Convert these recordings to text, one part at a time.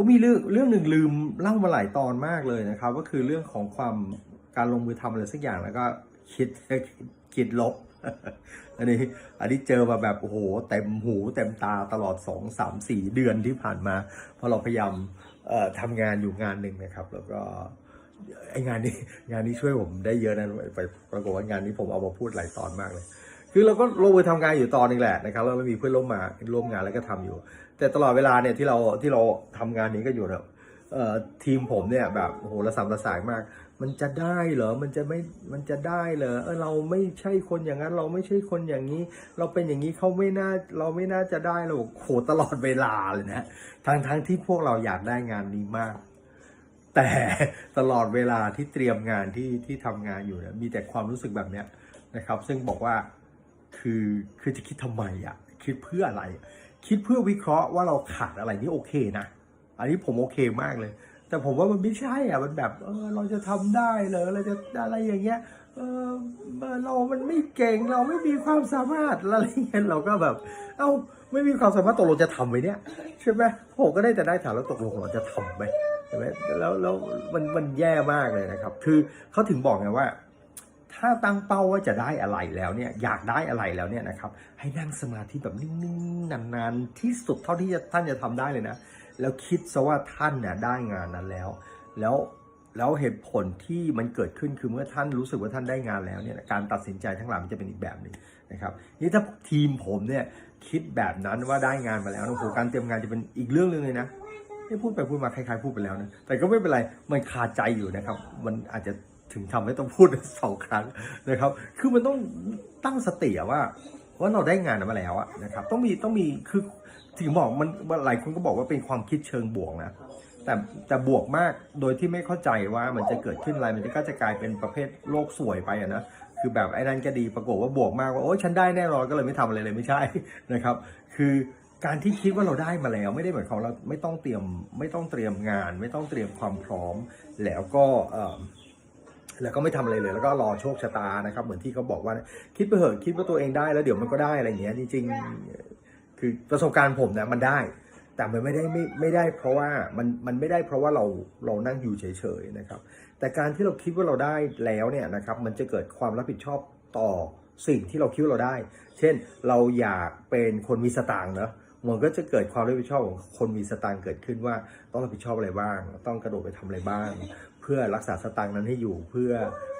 อ้มีเรื่องเรื่องหนึ่งลืมเล่ามาหลายตอนมากเลยนะครับ ก็คือเรื่องของความการลงมือทำอะไรสักอย่างแล้วก็คิดคิดลบ อันนี้อันนี้เจอมาแบบโอ้โหเต็มหูเต็มตาตลอด 2 3 4 เดือนที่ผ่านมาเพราะเราพยายามทำงานอยู่งานหนึ่งนะครับ แล้วก็ไองานนี้งานนี้ช่วยผมได้เยอะนะไปปรากฏว่างานนี้ผมเอามาพูดหลายตอนมากเลย คือเราก็ลงมือทำงานอยู่ตอนนึงแหละนะครับแล้วเรามีเพื่อนร่วมมาร่วมงานแล้วก็ทำอยู่ แต่ตลอดเวลาเนี่ยที่เราที่เราทำงานนี้ก็อยู่เนี่ยเอ่อทีมผมเนี่ยแบบโอ้โหระสำระสายมาก มันจะได้เหรอมันจะไม่มันจะได้เหรอเออเราไม่ใช่คนอย่างนั้น เราไม่ใช่คนอย่างนี้ เราเป็นอย่างนี้เขาไม่น่าเราไม่น่าจะได้เราโหตลอดเวลาเลยนะทั้งทั้งที่พวกเราอยากได้งานนี้มาก แต่ตลอดเวลาที่เตรียมงานที่ที่ทำงานอยู่เนี่ยมีแต่ความรู้สึกแบบเนี้ยนะครับ ซึ่งบอกว่า คือคือจะคิดทำไมอะ คิดเพื่ออะไร คิดเพื่อวิเคราะห์ว่าเราขาดอะไรนี่โอเคนะ อันนี้ผมโอเคมากเลย แต่ผมว่ามันไม่ใช่อะมันแบบเออเราจะทำได้เหรอเราจะอะไรอย่างเงี้ยเออเออเรามันไม่เก่งเราไม่มีความสามารถอะไรเงี้ยเราก็แบบ เอ้าไม่มีความสามารถตกลงจะทำไหมเนี่ยใช่ไหมผมก็ได้แต่ได้ถามแล้วตกลงเราจะทำไหมใช่ไหมแล้วแล้วมันมันแย่มากเลยนะครับ คือเขาถึงบอกไงว่า ถ้าตั้งเป้าว่าจะได้อะไรแล้วเนี่ยอยากได้อะไรแล้วเนี่ยนะครับให้นั่งสมาธิแบบนิ่งๆนานๆที่สุดเท่าที่จะท่านจะทำได้เลยนะ แล้วคิดซะว่าท่านเนี่ยได้งานนั้นแล้ว แล้วแล้วเหตุผลที่มันเกิดขึ้นคือเมื่อท่านรู้สึกว่าท่านได้งานแล้วเนี่ยการตัดสินใจทั้งหลายมันจะเป็นอีกแบบหนึ่งนะครับนี่ถ้าทีมผมเนี่ยคิดแบบนั้นว่าได้งานมาแล้วโอ้โหการเตรียมงานจะเป็นอีกเรื่องหนึงเลยนะที่พูดไปพูดมาคล้ายๆพูดไปแล้วนะแต่ก็ไม่เป็นไรมันคาใจอยู่นะครับ มันอาจจะ ถึงทำให้ต้องพูดสองครั้งนะครับ คือมันต้องตั้งสติว่าว่าเราได้งานนั้นมาแล้วอะนะครับ ต้องมีต้องมีคือถึงบอกมันหลายคนก็บอกว่าเป็นความคิดเชิงบวกนะแต่แต่บวกมากโดยที่ไม่เข้าใจว่ามันจะเกิดขึ้นอะไรมันก็จะกลายเป็นประเภทโลกสวยไปอะนะคือแบบไอ้นั่นก็ดีปรากฏว่าบวกมากว่าโอ้ยฉันได้แน่นอนก็เลยไม่ทำอะไรเลยไม่ใช่นะครับ คือการที่คิดว่าเราได้มาแล้ว ไม่ได้หมายความเราไม่ต้องเตรียมไม่ต้องเตรียมงาน ไม่ต้องเตรียมความพร้อม แล้วก็ แล้วก็ไม่ทำอะไรเลย แล้วก็รอโชคชะตานะครับ เหมือนที่เขาบอกว่า คิดไปเถอะคิดว่าตัวเองได้แล้วเดี๋ยวมันก็ได้อะไรอย่างเงี้ยจริงๆคือประสบการณ์ผมเนี่ยมันได้ แต่มันไม่ได้ไม่ไม่ได้ เพราะว่ามันมันไม่ได้เพราะว่าเราเรานั่งอยู่เฉยๆนะครับ แต่การที่เราคิดว่าเราได้แล้วเนี่ยนะครับ มันจะเกิดความรับผิดชอบต่อสิ่งที่เราคิดเราได้ เช่น เราอยากเป็นคนมีสตางค์เนอะมันก็จะเกิดความรับผิดชอบของคนมีสตางค์เกิดขึ้นว่า ต้องรับผิดชอบอะไรบ้าง ต้องกระโดดไปทำอะไรบ้าง พื่อรักษาสตางค์นั้นให้อยู่เพื่อ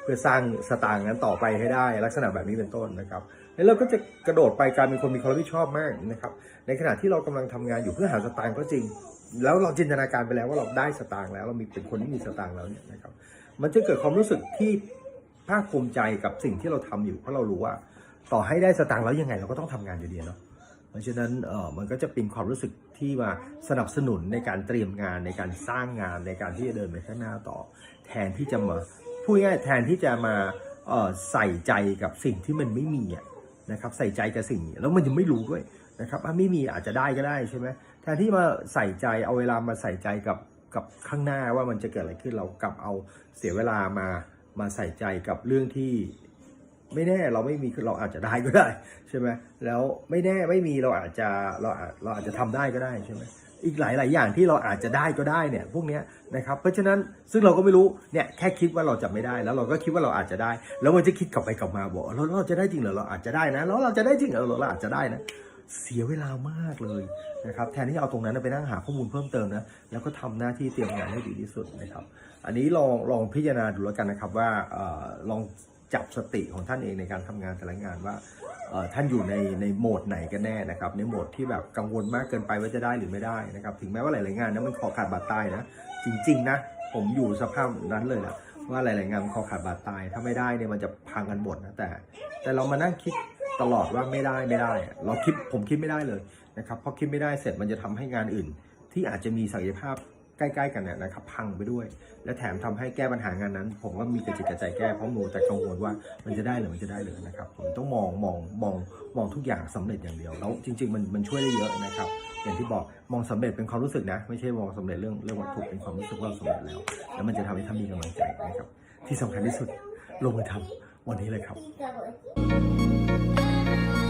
เพื่อสร้างสตางค์นั้นต่อไปให้ได้ ลักษณะแบบนี้เป็นต้นนะครับแล้วเราก็จะกระโดดไปกลารเป็นคนมีความรับผิดชอบมากนะครับในขณะที่เรากำลังทำงานอยู่เพื่อหาสตางค์ก็จริง แล้วเราจินตนาการไปแล้วว่าเราได้สตางค์แล้วเรามีเป็นคนที่มีสตางค์แล้วเนี่ยนะครับมันจะเกิดความรู้สึกที่ภาคภูมิใจกับสิ่งที่เราทำอยู่เพราะเรารู้ว่า ต่อให้ได้สตางค์แล้วยังไงเราก็ต้องทำงานอยู่ดีเนาะ เพราะฉะนั้นเออมันก็จะเป็นความรู้สึกที่มาสนับสนุนในการเตรียมงานในการสร้างงานในการที่จะเดินไปข้างหน้าต่อ แทนที่จะมาพูดง่ายแทนที่จะมาเออใส่ใจกับสิ่งที่มันไม่มีนะครับใส่ใจกับสิ่งนี้แล้วมันยังไม่รู้ด้วยนะครับอะไม่มีอาจจะได้ก็ได้ใช่ไหมแทนที่มาใส่ใจเอาเวลามาใส่ใจกับกับข้างหน้าว่ามันจะเกิดอะไรขึ้นเรากลับเอาเสียเวลามามาใส่ใจกับเรื่องที่ ไม่แน่เราไม่มีคือเราอาจจะได้ก็ได้ใช่ไหมแล้วไม่แน่ไม่มีเราอาจจะเราอาจเราอาจจะทำได้ก็ได้ใช่ไหมอีกหลายหลายอย่างที่เราอาจจะได้ก็ได้เนี่ยพวกนี้นะครับเพราะฉะนั้นซึ่งเราก็ไม่รู้เนี่ยแค่คิดว่าเราจะไม่ได้แล้วเราก็คิดว่าเราอาจจะได้ แล้วมันจะคิดกลับไปกลับมาบอกเราเราจะได้จริงเหรอเราอาจจะได้นะแล้วเราจะได้จริงเหรอเราอาจจะได้นะเสียเวลามากเลยนะครับแทนที่จะเอาตรงนั้นไปนั่งหาข้อมูลเพิ่มเติมนะแล้วก็ทำหน้าที่เตรียมงานให้ดีที่สุดนะครับ อันนี้ลองลองพิจารณาดูแล้วกันนะครับว่าเออลอง จับสติของท่านเองในการทำงานแต่ละงานว่าท่านอยู่ในในโหมดไหนกันแน่นะครับ ในโหมดที่แบบกังวลมากเกินไปว่าจะได้หรือไม่ได้นะครับ ถึงแม้ว่าหลายๆงานนั้นมันคอขาดบาดตายนะ จริง ๆ นะ ผมอยู่สภาพนั้นเลยนะว่าหลาย ๆ งานมันคอขาดบาดตาย ถ้าไม่ได้เนี่ยมันจะพังกันหมดนะแต่ แต่เรามานั่งคิดตลอดว่าไม่ได้ไม่ได้ เราคิดผมคิดไม่ได้เลยนะครับเพราะคิดไม่ได้เสร็จมันจะทำให้งานอื่น ที่อาจจะมีศักยภาพ ใกล้ๆกันเนี่ยนะครับพังไปด้วย และแถมทำให้แก้ปัญหางานนั้น ผมก็มีกระจิตกระใจแก้เพราะมูแต่กังวลว่ามันจะได้หรือมันจะได้หรือนะครับผมต้องมองมองมองมองทุกอย่างสำเร็จอย่างเดียวแล้วจริง ๆ มันมันช่วยได้เยอะนะครับ อย่างที่บอกมองสำเร็จเป็นความรู้สึกนะ ไม่ใช่มองสำเร็จเรื่องเรื่องวัตถุเป็นความรู้สึกว่าสำเร็จแล้ว แล้วมันจะทำให้ท่านมีกำลังใจนะครับ ที่สำคัญที่สุดลงมือทำวันนี้เลยครับ